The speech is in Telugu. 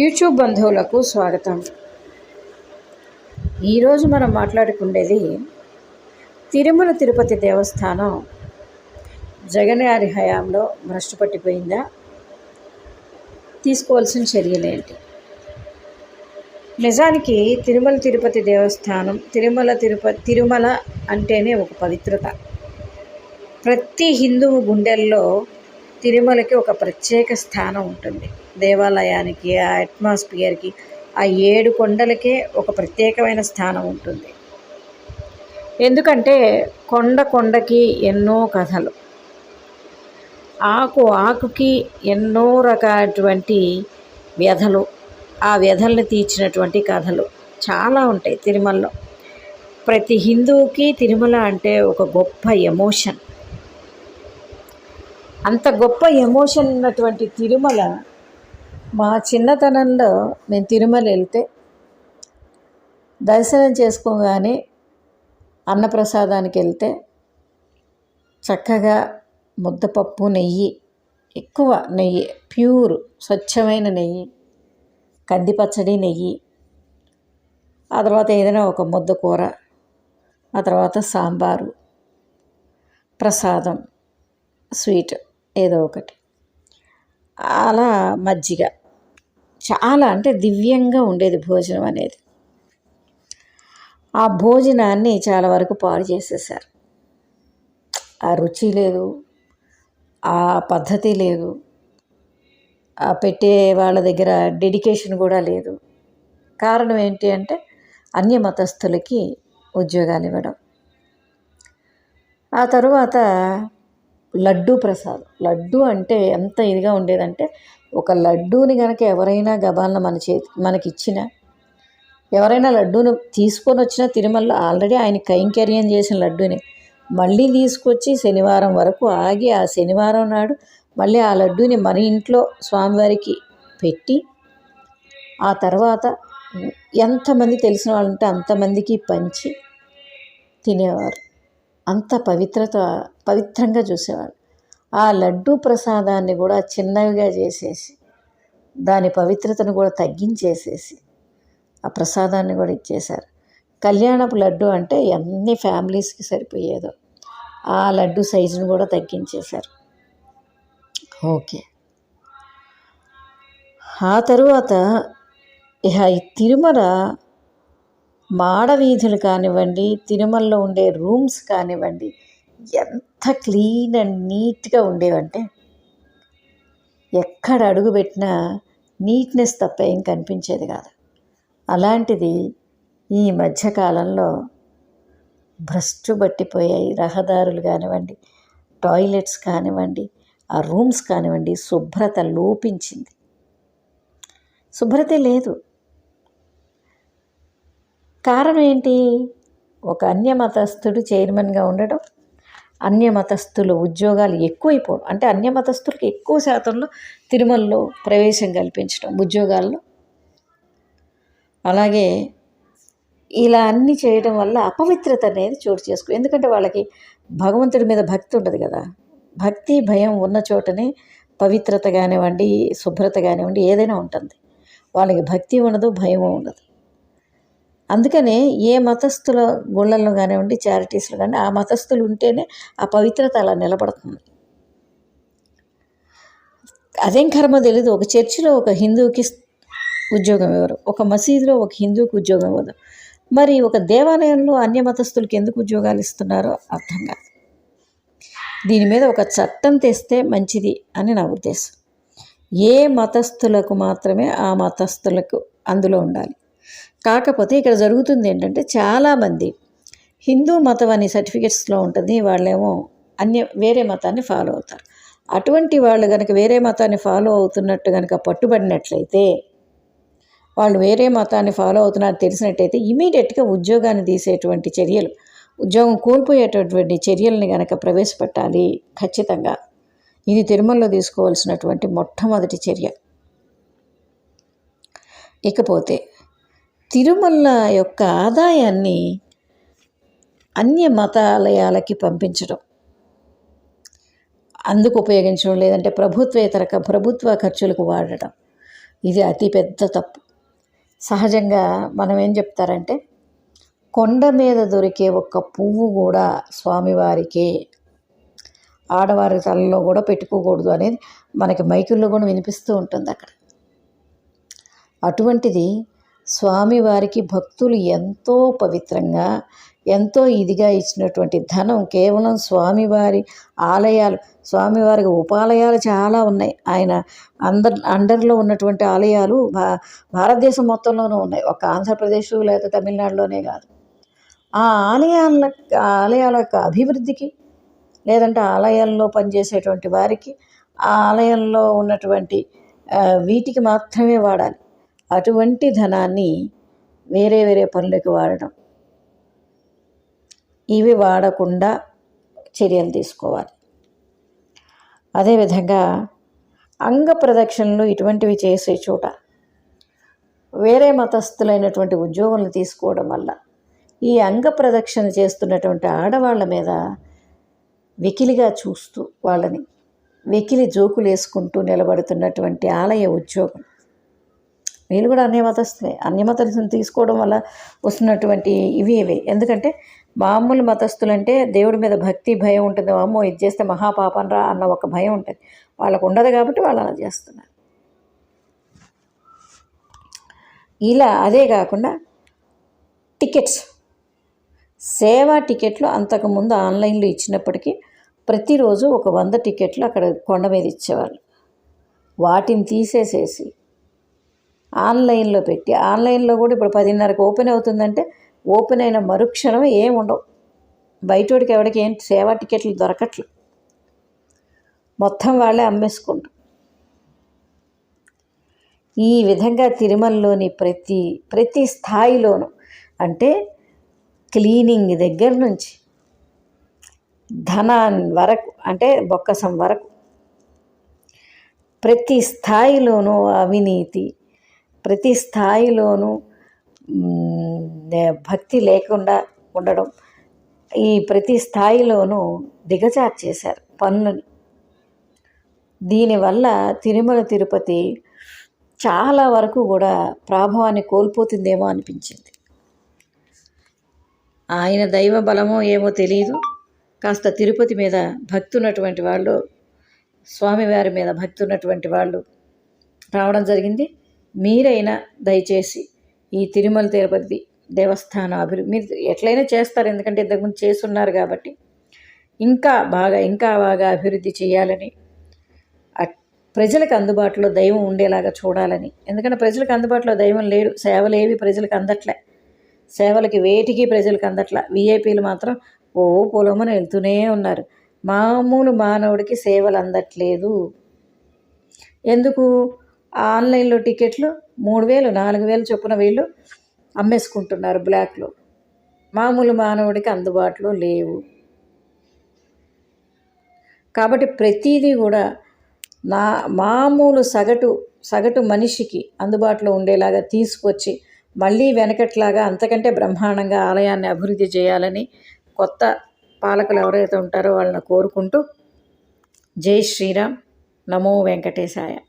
యూట్యూబ్ బంధువులకు స్వాగతం. ఈరోజు మనం మాట్లాడుకునేది తిరుమల తిరుపతి దేవస్థానం జగన్ గారి హయాంలో భ్రష్టు పట్టిపోయిందా? తీసుకోవాల్సిన చర్యలేంటి నిజానికి తిరుమల తిరుపతి దేవస్థానం తిరుమల తిరుపతి తిరుమల అంటేనే ఒక పవిత్రత. ప్రతి హిందువు గుండెల్లో తిరుమలకి ఒక ప్రత్యేక స్థానం ఉంటుంది. దేవాలయానికి ఆ అట్మాస్ఫియర్కి ఆ ఏడు కొండలకే ఒక ప్రత్యేకమైన స్థానం ఉంటుంది. ఎందుకంటే కొండ కొండకి ఎన్నో కథలు. ఆకు ఆకుకి ఎన్నో రకాలటువంటి వ్యధలు. ఆ వ్యధల్ని తీర్చినటువంటి కథలు చాలా ఉంటాయి తిరుమలలో. ప్రతి హిందువుకి తిరుమల అంటే ఒక గొప్ప ఎమోషన్. అంత గొప్ప ఎమోషన్ ఉన్నటువంటి తిరుమల మా చిన్నతనంలో మేము తిరుమల వెళ్తే దర్శనం చేసుకోగానే అన్నప్రసాదానికి వెళ్తే చక్కగా ముద్దపప్పు నెయ్యి ఎక్కువ నెయ్యి ప్యూర్ స్వచ్ఛమైన నెయ్యి కంది పచ్చడి నెయ్యి ఆ తర్వాత ఏదైనా ఒక ముద్ద కూర ఆ తర్వాత సాంబారు ప్రసాదం స్వీట్ ఏదో ఒకటి. అలా మజ్జిగ. చాలా అంటే దివ్యంగా ఉండేది భోజనం అనేది. ఆ భోజనాన్ని చాలా వరకు పాడు చేసేసారు. ఆ రుచి లేదు ఆ పద్ధతి లేదు ఆ పెట్టే వాళ్ళ దగ్గర డెడికేషన్ కూడా లేదు. కారణం ఏంటి అంటే అన్య మతస్థులకి ఉద్యోగాలు ఇవ్వడం. ఆ తరువాత లడ్డూ ప్రసాదం. లడ్డు అంటే ఎంత ఇదిగా ఉండేదంటే ఒక లడ్డూని కనుక ఎవరైనా గబాలన మన చేతి మనకి ఇచ్చిన ఎవరైనా లడ్డూను తీసుకొని వచ్చిన తిరుమలలో ఆల్రెడీ ఆయన కైంకర్యం చేసిన లడ్డూని. మళ్ళీ తీసుకొచ్చి శనివారం వరకు ఆగి ఆ శనివారం నాడు మళ్ళీ ఆ లడ్డూని మన ఇంట్లో స్వామివారికి పెట్టి ఆ తర్వాత ఎంతమంది తెలిసిన వాళ్ళు ఉంటే అంతమందికి పంచి తినేవారు. అంత పవిత్రత పవిత్రంగా చూసేవాళ్ళు. ఆ లడ్డూ ప్రసాదాన్ని కూడా చిన్నవిగా చేసేసి దాని పవిత్రతను కూడా తగ్గించేసేసి ఆ ప్రసాదాన్ని కూడా ఇచ్చేశారు. కళ్యాణపు లడ్డు అంటే ఎన్ని ఫ్యామిలీస్కి సరిపోయేదో ఆ లడ్డు సైజును కూడా తగ్గించేశారు. ఓకే. ఆ తరువాత ఇక తిరుమల తిరుమల మాడవీధులు కానివ్వండి తిరుమలలో ఉండే రూమ్స్ కానివ్వండి ఎంత క్లీన్ అండ్ నీట్గా ఉండేవంటే ఎక్కడ అడుగు పెట్టినా నీట్నెస్ తప్ప ఏం కనిపించేది కాదు. అలాంటిది ఈ మధ్యకాలంలో భ్రష్టు పట్టిపోయాయి రహదారులు కానివ్వండి టాయిలెట్స్ కానివ్వండి ఆ రూమ్స్ కానివ్వండి శుభ్రత లోపించింది. శుభ్రతే లేదు. కారణం ఏంటి? ఒక అన్యమతస్థుడు చైర్మన్గా ఉండడం అన్యమతస్థుల ఉద్యోగాలు ఎక్కువైపోవడం అంటే అన్యమతస్థులకు ఎక్కువ శాతంలో తిరుమలలో ప్రవేశం కల్పించడం ఉద్యోగాల్లో. అలాగే ఇలా అన్ని చేయడం వల్ల అపవిత్రత అనేది చోటు చేసుకో ఎందుకంటే వాళ్ళకి భగవంతుడి మీద భక్తి ఉండదు కదా. భక్తి భయం ఉన్న చోటనే పవిత్రత కానివ్వండి శుభ్రత కానివ్వండి ఏదైనా ఉంటుంది. వాళ్ళకి భక్తి ఉండదు భయం ఉండదు. అందుకనే ఏ మతస్థుల గుళ్ళల్లో కానివ్వండి చారిటీస్లో కానీ ఆ మతస్థులు ఉంటేనే ఆ పవిత్రత అలా నిలబడుతుంది. అదేం కర్మ తెలీదు. ఒక చర్చిలో ఒక హిందువుకి ఉద్యోగం ఇవ్వరు ఒక మసీదులో ఒక హిందువుకి ఉద్యోగం ఇవ్వదు మరి ఒక దేవాలయంలో అన్య మతస్థులకి ఎందుకు ఉద్యోగాలు ఇస్తున్నారో అర్థం కాదు. దీని మీద ఒక చట్టం తెస్తే మంచిది అని నా ఉద్దేశం. ఏ మతస్థులకు మాత్రమే ఆ మతస్థులకు అందులో ఉండాలి. కాకపోతే ఇక్కడ జరుగుతుంది ఏంటంటే చాలామంది హిందూ మతం అనే సర్టిఫికెట్స్లో ఉంటుంది వాళ్ళేమో అన్య వేరే మతాన్ని ఫాలో అవుతారు. అటువంటి వాళ్ళు కనుక వేరే మతాన్ని ఫాలో అవుతున్నట్టు కనుక పట్టుబడినట్లయితే వాళ్ళు వేరే మతాన్ని ఫాలో అవుతున్నారు తెలిసినట్టయితే ఇమీడియట్గా ఉద్యోగాన్ని తీసేటువంటి చర్యలు ఉద్యోగం కోల్పోయేటటువంటి చర్యల్ని కనుక ప్రవేశపెట్టాలి ఖచ్చితంగా. ఇది తిరుమలలో తీసుకోవాల్సినటువంటి మొట్టమొదటి చర్య. ఇకపోతే తిరుమల యొక్క ఆదాయాన్ని అన్య మతాలయాలకి పంపించడం. అందుకు ఉపయోగించడం లేదంటే ప్రభుత్వేతర ప్రభుత్వ ఖర్చులకు వాడడం. ఇది అతి పెద్ద తప్పు. సహజంగా మనం ఏం చెప్తారంటే కొండ మీద దొరికే ఒక్క పువ్వు కూడా స్వామివారికే ఆడవారి తలలో కూడా పెట్టుకోకూడదు అనేది మనకి మైకుల్లో కూడా వినిపిస్తూ ఉంటుంది అక్కడ. అటువంటిది స్వామివారికి భక్తులు ఎంతో పవిత్రంగా ఎంతో ఇదిగా ఇచ్చినటువంటి ధనం కేవలం స్వామివారి ఆలయాలు. స్వామివారికి ఉపాలయాలు చాలా ఉన్నాయి. ఆయన అందర్ అండర్లో ఉన్నటువంటి ఆలయాలు భా భారతదేశం మొత్తంలోనూ ఉన్నాయి. ఒక ఆంధ్రప్రదేశ్ లేదా తమిళనాడులోనే కాదు. ఆ ఆలయాల ఆలయాల యొక్క అభివృద్ధికి లేదంటే ఆలయాల్లో పనిచేసేటువంటి వారికి ఆ ఆలయంలో ఉన్నటువంటి వీటికి మాత్రమే వాడాలి. అటువంటి ధనాన్ని వేరే వేరే పనులకు వాడడం ఇవి వాడకుండా చర్యలు తీసుకోవాలి. అదేవిధంగా అంగ ప్రదక్షిణలు ఇటువంటివి చేసే చోట వేరే మతస్థులైనటువంటి ఉద్యోగులను తీసుకోవడం వల్ల ఈ అంగ ప్రదక్షిణ చేస్తున్నటువంటి ఆడవాళ్ళ మీద వెకిలిగా చూస్తూ వాళ్ళని వెకిలి జోకులు వేసుకుంటూ నిలబడుతున్నటువంటి ఆలయ ఉద్యోగులు వీళ్ళు కూడా అన్య మతస్థులే అన్య మతస్థులను తీసుకోవడం వల్ల వస్తున్నటువంటి ఇవి ఇవే. ఎందుకంటే మామూలు మతస్థులంటే దేవుడి మీద భక్తి భయం ఉంటుంది. అమ్మో ఇది చేస్తే మహాపాపం రా అన్న ఒక భయం ఉంటుంది. వాళ్ళకు ఉండదు కాబట్టి వాళ్ళు అలా చేస్తున్నారు. ఇలా అదే కాకుండా టికెట్స్. సేవా టికెట్లు అంతకుముందు ఆన్లైన్లో ఇచ్చినప్పటికీ ప్రతిరోజు ఒక వంద టికెట్లు అక్కడ కొండ మీద ఇచ్చేవాళ్ళు. వాటిని తీసేసేసి ఆన్లైన్లో పెట్టి ఆన్లైన్లో కూడా ఇప్పుడు పదిన్నరకు ఓపెన్ అవుతుందంటే ఓపెన్ అయిన మరుక్షణం ఏం ఉండవు. బయటోడికి ఎవడికి ఏం సేవా టికెట్లు దొరకట్లేదు మొత్తం వాళ్ళే అమ్మేసుకుంటారు. ఈ విధంగా తిరుమలలోని ప్రతి ప్రతి స్థాయిలోనూ అంటే క్లీనింగ్ దగ్గర నుంచి ధనాన్ వరకు అంటే బొక్కసం వరకు ప్రతి స్థాయిలోనూ అవినీతి ప్రతి స్థాయిలోనూ భక్తి లేకుండా ఉండడం. ఈ ప్రతి స్థాయిలోనూ దిగజార్చేశారు పన్నుని. దీనివల్ల తిరుమల తిరుపతి చాలా వరకు కూడా ప్రాభవాన్ని కోల్పోతుందేమో అనిపించింది. ఆయన దైవ బలమో ఏమో తెలియదు కాస్త తిరుపతి మీద భక్తి ఉన్నటువంటి వాళ్ళు స్వామివారి మీద భక్తి ఉన్నటువంటి వాళ్ళు రావడం జరిగింది. మీరైనా దయచేసి ఈ తిరుమల తిరుపతి దేవస్థానం అభివృద్ధి మీరు ఎట్లయినా చేస్తారు ఎందుకంటే ఇంతకుముందు చేస్తున్నారు కాబట్టి. ఇంకా బాగా ఇంకా బాగా అభివృద్ధి చేయాలని అట్- ప్రజలకు అందుబాటులో దైవం ఉండేలాగా చూడాలని. ఎందుకంటే ప్రజలకు అందుబాటులో దైవం లేడు సేవలు ఏవి ప్రజలకు అందట్లే. సేవలకి వేటికి ప్రజలకు అందట్లే. విఐపీలు మాత్రం ఓ పొలమని వెళ్తూనే ఉన్నారు. మామూలు మానవుడికి సేవలు అందట్లేదు. ఎందుకు? ఆన్లైన్లో టికెట్లు మూడు వేలు నాలుగు వేలు చొప్పున వీళ్ళు అమ్మేసుకుంటున్నారు బ్లాక్లో. మామూలు మానవుడికి అందుబాటులో లేవు. కాబట్టి ప్రతిదీ కూడా నా మామూలు సగటు సగటు మనిషికి అందుబాటులో ఉండేలాగా తీసుకొచ్చి మళ్ళీ వెనకట్లాగా అంతకంటే బ్రహ్మాండంగా ఆలయాన్ని అభివృద్ధి చేయాలని కొత్త పాలకులు ఎవరైతే ఉంటారో వాళ్ళని కోరుకుంటూ జై శ్రీరామ్. నమో వెంకటేశాయ.